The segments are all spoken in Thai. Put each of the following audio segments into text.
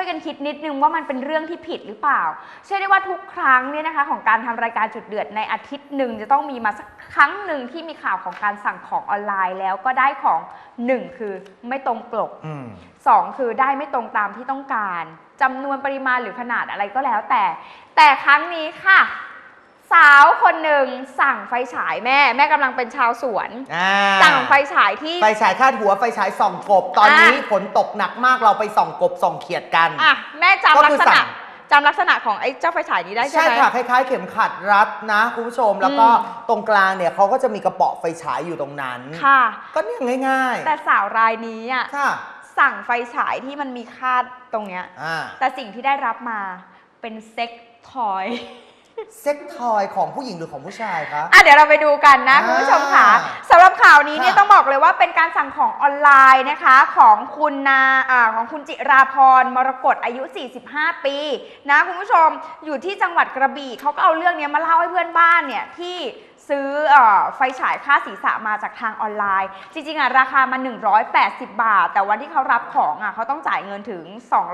วยกันคิดนิดนึงว่ามันเป็นเรื่องที่ผิดหรือเปล่า เชื่อได้ว่าทุกครั้งเนี่ยนะคะของการทำรายการจุดเดือดในอาทิตย์หนึ่งจะต้องมีมาสักครั้งหนึ่งที่มีข่าวของการสั่งของออนไลน์แล้วก็ได้ของหนึ่งคือไม่ตรงปกอืมสองคือได้ไม่ตรงตามที่ต้องการจำนวนปริมาณหรือขนาดอะไรก็แล้วแต่ แต่ครั้งนี้ค่ะ สาวคนหนึ่งสั่งไฟฉายแม่ แม่กำลังเป็นชาวสวน อ่าสั่งไฟฉายที่ ไฟฉายคาดหัวไฟฉายส่องกบ ตอนนี้อะฝนตกหนักมากเราไปส่องกบส่องเขียดกัน อะ แม่ก็จำลักคือษสั่ณะง จำลักษณะของไอ้เจ้าไฟฉายนี้ได้ใช่ใช่ไหม ค่ะคล้ายๆ เข็มขัดรัดนะคุณผู้ชมแล้วก็อืมตรงกลางเนี่ยเขาก็จะมีกระเป๋อไฟฉายอยู่ตรงนั้น ค่ะ ก็เนี่ยง่ายแต่สาวรายนี้อะๆ ค่ะสั่งไฟฉายที่มันมีคาดตรงเนี้ย อ่าแต่สิ่งที่ได้รับมาเป็นเซ็กทอย เซ็กทอยของผู้หญิงหรือของผู้ชายคะ อะเดี๋ยวเราไปดูกันนะอ่าคุณผู้ชมค่ะสำหรับข่าวนี้เนี่ยค่ะต้องบอกเลยว่าเป็นการสั่งของออนไลน์นะคะของคุณนาอ่าของคุณจิราพรมรกตอายุ 45 ปีนะคุณผู้ชมอยู่ที่จังหวัดกระบี่เขาก็เอาเรื่องเนี้ยมาเล่าให้เพื่อนบ้านเนี่ยที่ ซื้อเออไฟฉายค่าศีรษะมาจากทางออนไลน์ จริงๆอะราคามัน 180 บาท แต่วันที่เขารับของอะเขาต้องจ่ายเงินถึง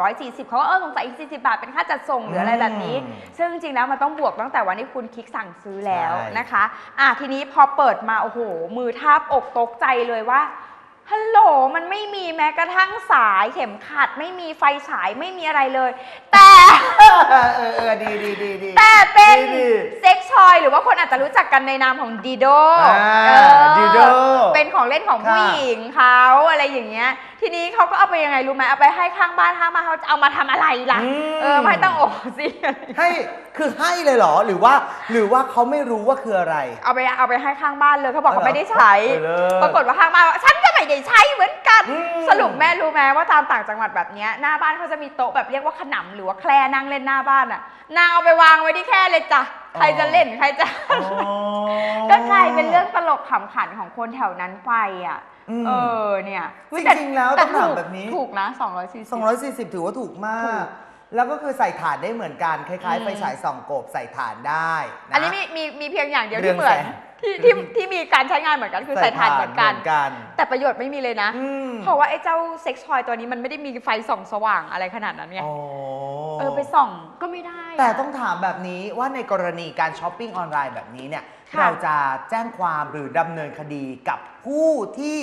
240เขาก็เออสงสัยอีก 40 บาท เป็นค่าจัดส่งหรืออะไรแบบนี้อืมซึ่งจริงๆแล้วมันต้องบวกตั้งแต่วันที่คุณคลิกสั่งซื้อแล้วใช่นะคะอะทีนี้พอเปิดมาโอ้โหมือทาบอกตกใจเลยว่า ฮัลโหลมันไม่มีแม้กระทั่งสายเข็มขัด ไม่มีไฟฉายไม่มีอะไรเลย แต่ เออเออเออดีดีดีดี แต่เป็นดีเซ็กชอยหรือว่าคนอาจจะรู้จักกันในนามของดีโดอ่า Dido เป็นของเล่นของค่ะผู้หญิงเขาอะไรอย่างเงี้ย ทีนี้เขาก็เอาไปยังไงรู้ไหมเอาไปให้ข้างบ้านข้างบ้านเขาจะเอามาทำอะไรล่ะอืมเออไม่ต้องโอ้สิ ให้คือให้เลยเหรอหรือว่า หรือว่าเขาไม่รู้ว่าคืออะไร เอาไปเอาไปให้ข้างบ้านเลยเขาบอกเอาเขาเหรอไม่ได้ใช้ เออเลิศปรากฏว่าข้างบ้านว่าฉันก็ ไม่ได้ใช้เหมือนกัน อืม สรุปแม่รู้ไหมว่าตามต่างจังหวัดแบบเนี้ยหน้าบ้านเขาจะมีโต๊ะแบบเรียกว่าขนำหรือว่าแคร่นั่งเล่นหน้าบ้านอะนางเอาไปวางไว้ที่แคร่เลยจ้ะใครจะเล่นใครจะ อ๋อ ก็กลายเป็นเรื่องตลกขำขันของคนแถวนั้นไปอะ อืมเออเนี่ยจริงๆแล้วแต่ต้องถามถูกแบบนี้ ถูกนะ240 240 ถือว่าถูกมาถูกกแล้วก็คือใส่ถ่านได้เหมือนกัน คล้าย อืๆมไฟฉายส่องกบใส่ถ่านได้ะอันนี้มีมีมีเพียงอย่างเดียวเรื่ที่องเหมือนแสง ที่ที่ที่มีการใช้งานเหมือนกันคือใส่ถ่านเหมือนกันกันแต่ประโยชน์ไม่มีเลยนะอืมเพราะว่าไอ้เจ้าเซ็กซ์ทอยตัวนี้มันไม่ได้มีไฟส่องสว่างอะไรขนาดนั้นไงอ๋อเออไปส่องก็ไม่ได้ะแต่ต้องถามแบบนี้ว่าในกรณีการช้อปปิ้งออนไลน์แบบนี้เนี่ยค่ะเราจะแจ้งความหรือดำเนินคดีกับผู้ที่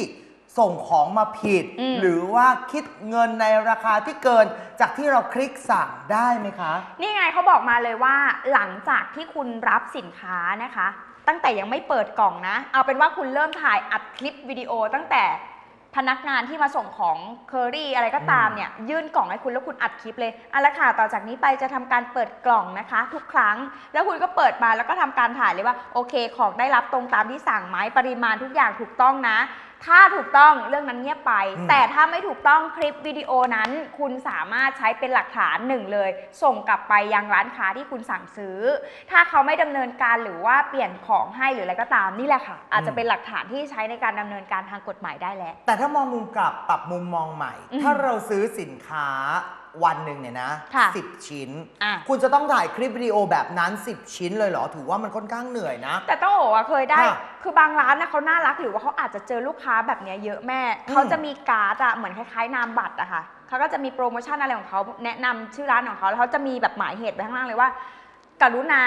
ส่งของมาผิดอืมหรือว่าคิดเงินในราคาที่เกินจากที่เราคลิกสั่งได้ไหมคะ นี่ไงเขาบอกมาเลยว่าหลังจากที่คุณรับสินค้านะคะ ตั้งแต่ยังไม่เปิดกล่องนะ เอาเป็นว่าคุณเริ่มถ่ายอัดคลิปวิดีโอตั้งแต่พนักงานที่มาส่งของเคอรี่อะไรก็ตามเนี่ยยื่นกล่องให้คุณแล้วคุณอัดคลิปเลยเอาละค่ะต่อจากนี้ไปจะทำการเปิดกล่องนะคะ ทุกครั้ง แล้วคุณก็เปิดมาแล้วก็ทำการถ่ายเลยว่าโอเค ของได้รับตรงตามที่สั่งไหมปริมาณทุกอย่างถูกต้องนะ ถ้าถูกต้องเรื่องนั้นเงียบไปอืมแต่ถ้าไม่ถูกต้องคลิปวิดีโอนั้น คุณสามารถใช้เป็นหลักฐานหนึ่งเลย ส่งกลับไปยังร้านค้าที่คุณสั่งซื้อ ถ้าเขาไม่ดำเนินการหรือว่าเปลี่ยนของให้หรืออะไรก็ตามนี่แหละค่ะ อาจจะเป็นหลักฐานที่ใช้ในการดำเนินการทางกฎหมายได้แล้ว แต่ถ้ามองมุมกลับปรับมุมมองใหม่อืมถ้าเราซื้อสินค้า วันหนึ่งเนี่ยนะค่ะสิบชิ้น อะ คุณจะต้องถ่ายคลิปวิดีโอแบบนั้น 10 ชิ้นเลยเหรอ ถือว่ามันค่อนข้างเหนื่อยนะ แต่ต้องบอกว่าเคยได้ ค่ะคือบางร้านนะเขาน่ารักหรือว่าเขาอาจจะเจอลูกค้าแบบเนี้ยเยอะแม่อืม เขาจะมีการ์ดอะเหมือนคล้ายๆนามบัตรอะค่ะเขาก็จะมีโปรโมชั่นอะไรของเขาแนะนำชื่อร้านของเขาแล้วเขาจะมีแบบหมายเหตุไว้ข้างล่างเลยว่า กรุณา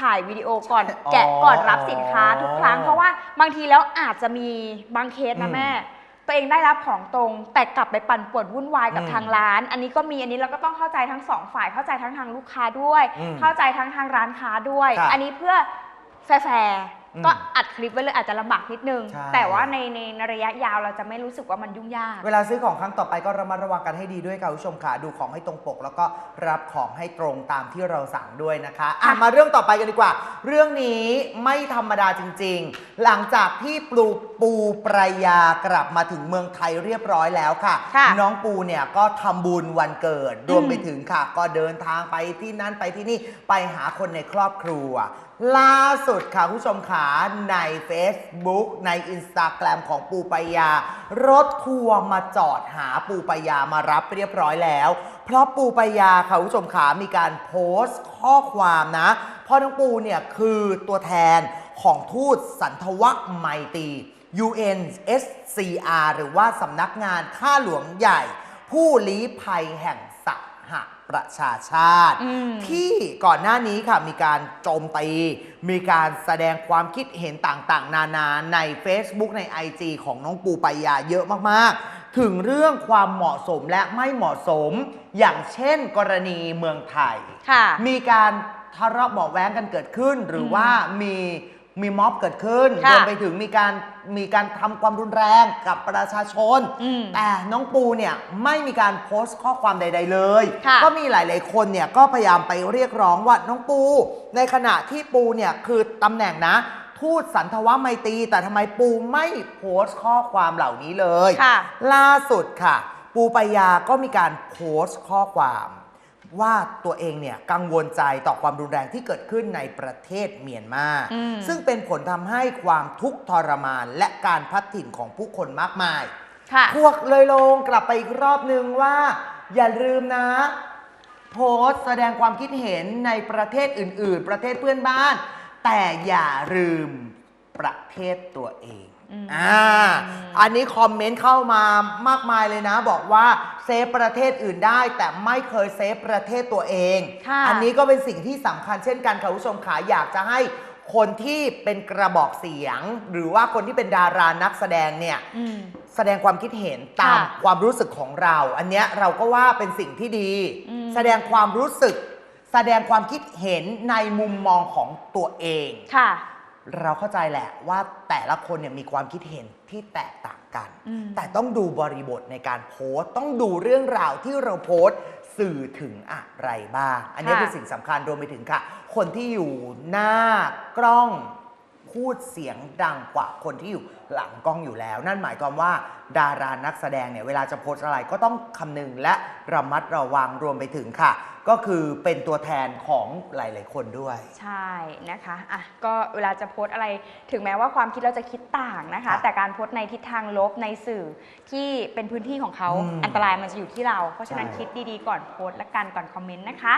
ถ่ายวิดีโอก่อน อ๋อแกะก่อนรับสินค้าทุกครั้ง เพราะว่าบางทีแล้วอาจจะมีบางเคสอืนะมแม่ ตัวเองได้รับของตรง แต่กลับไปปั่นป่วนวุ่นวายกับอืมทางร้าน อันนี้ก็มีอันนี้เราก็ต้องเข้าใจทั้งสองฝ่าย เข้าใจทั้งทางลูกค้าด้วย อืมเข้าใจทั้งทางร้านค้าด้วยค่ะอันนี้เพื่อแฟร์ อืมๆก็อัดคลิปไว้เลยอาจจะลำบากนิดนึง ใช่ แต่ว่าในในในระยะยาวเราจะไม่รู้สึกว่ามันยุ่งยาก เวลาซื้อของครั้งต่อไปก็ระมัดระวังกันให้ดีด้วยค่ะคุณผู้ชมค่ะดูของให้ตรงปก แล้วก็รับของให้ตรงตามที่เราสั่งด้วยนะคะอะค่ะ มาเรื่องต่อไปกันดีกว่า เรื่องนี้ไม่ธรรมดาจริง ๆ หลังจากที่ปูปูปรายากลับมาถึงเมืองไทยเรียบร้อยแล้วค่ะ ค่ะน้องปูเนี่ยก็ทำบุญวันเกิดรวมไปอืมถึงค่ะ ก็เดินทางไปที่นั่นไปที่นี่ไปหาคนในครอบครัว ล่าสุดค่ะคุณผู้ชมขาใน Facebook ใน Instagram ของปูปายา รถทัวร์มาจอดหาปูปายามารับเรียบร้อยแล้ว เพราะปูปายาค่ะคุณผู้ชมขามีการโพสต์ข้อความนะพราะน้องปูเนี่ยคือตัวแทนของทูตสันทวไมตี UNSCR หรือว่าสำนักงานข้าหลวงใหญ่ ผู้ลี้ภัยแห่ง ประชาชาติอืมที่ก่อนหน้านี้ค่ะมีการโจมตี มีการแสดงความคิดเห็นต่างๆ นานาใน Facebook ใน IG ของน้องปูปายาเยอะมากๆ ถึงเรื่องความเหมาะสมและไม่เหมาะสม อย่างเช่นกรณีเมืองไทยค่ะมีการทะเลาะเบาะแว้งกันเกิดขึ้น หรืออมว่ามี มีม็อบเกิดขึ้นค่ะรวมไปถึงมีการมีการทำความรุนแรงกับประชาชน อืมแต่น้องปูเนี่ยไม่มีการโพสต์ข้อความใด ๆ เลย ค่ะ ก็มีหลาย ๆ คนเนี่ยก็พยายามไปเรียกร้องว่าน้องปู ในขณะที่ปูเนี่ยคือตำแหน่งนะ ทูตสันทวไมตรีแต่ทำไมปูไม่โพสต์ข้อความเหล่านี้เลย ค่ะ ล่าสุดค่ะ ปูปายาก็มีการโพสต์ข้อความ ว่าตัวเองเนี่ยกังวลใจต่อความรุนแรงที่เกิดขึ้นในประเทศเมียนมาอืมซึ่งเป็นผลทำให้ความทุกข์ทรมานและการพัดถิ่นของผู้คนมากมายค่ะพวกเลยลงกลับไปอีกรอบนึงว่า อย่าลืมนะ โพสต์แสดงความคิดเห็นในประเทศอื่น ๆ ประเทศเพื่อนบ้าน แต่อย่าลืม ประเทศตัวเองอืมอ่าอันนี้คอมเมนต์เข้ามามากมายเลยนะ บอกว่าเซฟประเทศอื่นได้ แต่ไม่เคยเซฟประเทศตัวเองค่ะอันนี้ก็เป็นสิ่งที่สำคัญเช่นกันค่ะคุณผู้ชมขาอยากจะให้คนที่เป็นกระบอกเสียง หรือว่าคนที่เป็นดารานักแสดงเนี่ยอืมแสดงความคิดเห็นตามค่ะความรู้สึกของเรา อันเนี้ยเราก็ว่าเป็นสิ่งที่ดีอืมแสดงความรู้สึก แสดงความคิดเห็นในมุมมองของตัวเองค่ะ เราเข้าใจแหละว่าแต่ละคนเนี่ยมีความคิดเห็นที่แตกต่างกันอืมแต่ต้องดูบริบทในการโพสต์ ต้องดูเรื่องราวที่เราโพสต์สื่อถึงอะไรบ้าง อันนี้ค่ะ คือสิ่งสำคัญรวมไปถึงค่ะ คนที่อยู่หน้ากล้อง พูดเสียงดังกว่าคนที่อยู่หลังกล้องอยู่แล้ว นั่นหมายความว่าดารานักแสดงเนี่ยเวลาจะโพสต์อะไรก็ต้องคำนึงและระมัดระวังรวมไปถึงค่ะ ก็คือเป็นตัวแทนของหลาย ๆ คนด้วย ใช่นะคะอะก็เวลาจะโพสต์อะไรถึงแม้ว่าความคิดเราจะคิดต่างนะคะค่ะแต่การโพสต์ในทิศทางลบในสื่อที่เป็นพื้นที่ของเขาอืมอันตรายมันจะอยู่ที่เรา เพราะฉะนั้นใช่ คิดดีๆก่อนโพสต์และกันก่อนคอมเมนต์นะคะ